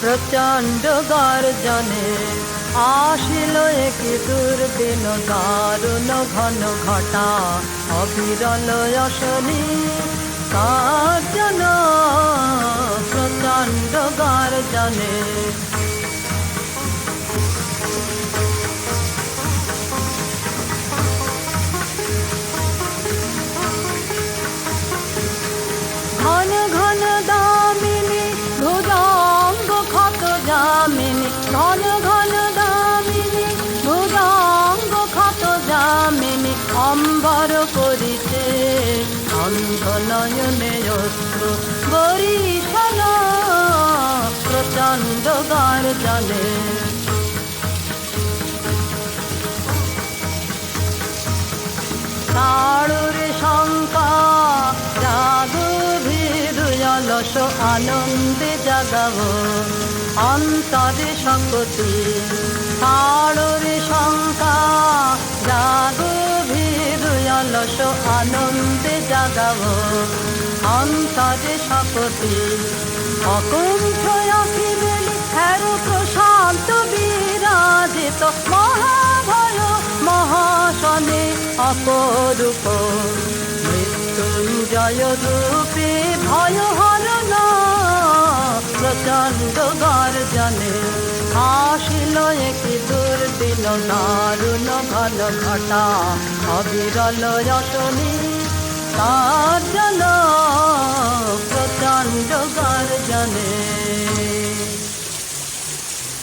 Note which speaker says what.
Speaker 1: প্রচণ্ড গর্জনে আসিল একই দুর্দিন দারুণ ঘন ঘটা অবিরল অশনি কার্জন প্রচণ্ড গর্জনে ঘন ঘন দামিনী ভুজঙ্গ ক্ষত যামিনী অম্বর করিতে। অন্ধ নয়নে অশ্রু বরিশাল প্রচণ্ড গার্জনে। ভিরুয়লস আনন্দে জাগাব। অন্তরে শকতি তাড়ুরে শঙ্কা, জাগু ভিরুয়লস আনন্দে জাগাব। অন্তরে শকতি অকুণ্ঠ অখিবেলি হ্যার প্রশান্ত বিরাজিত মহাভয় মহাশনে অপরূপ। মৃত্যুঞ্জয় রূপে ভয় হরণ প্রচণ্ড গর্জনে। আসিল একটি দুর্দিন দারুণ ঘন ঘটা। অবিরল রটনী কার্জন প্রচণ্ড গর্জনে।